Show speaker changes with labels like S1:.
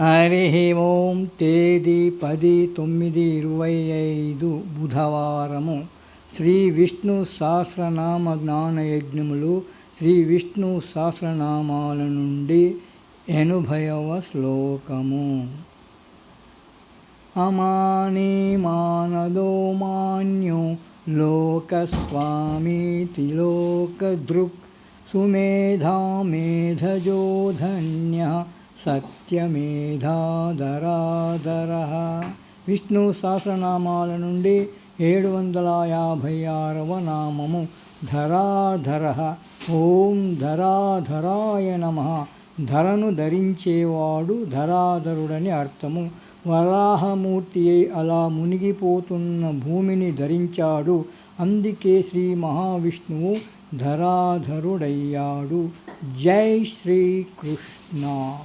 S1: హరి ఓం తేదీ పది తొమ్మిది ఇరవై ఐదు బుధవారము. శ్రీ విష్ణు సహస్రనామ జ్ఞానయజ్ఞములు శ్రీ విష్ణు సహస్రనామాల నుండి ఎనభైవ శ్లోకము. అమాని మానదో మాన్యో లోకస్వామీతి లోకదృక్ సుమేధా మేధజో ధన్య సత్యమేధాధరాధర. విష్ణు సహస్రనామాల నుండి ఏడు వందల యాభై ఆరవ నామము ధరాధర. ఓం ధరాధరాయ నమ. ధరను ధరించేవాడు ధరాధరుడని అర్థము. వరాహమూర్తి అయి అలా మునిగిపోతున్న భూమిని ధరించాడు. అందుకే శ్రీ మహావిష్ణువు धराधरुडैयाडु। जय श्री कृष्णा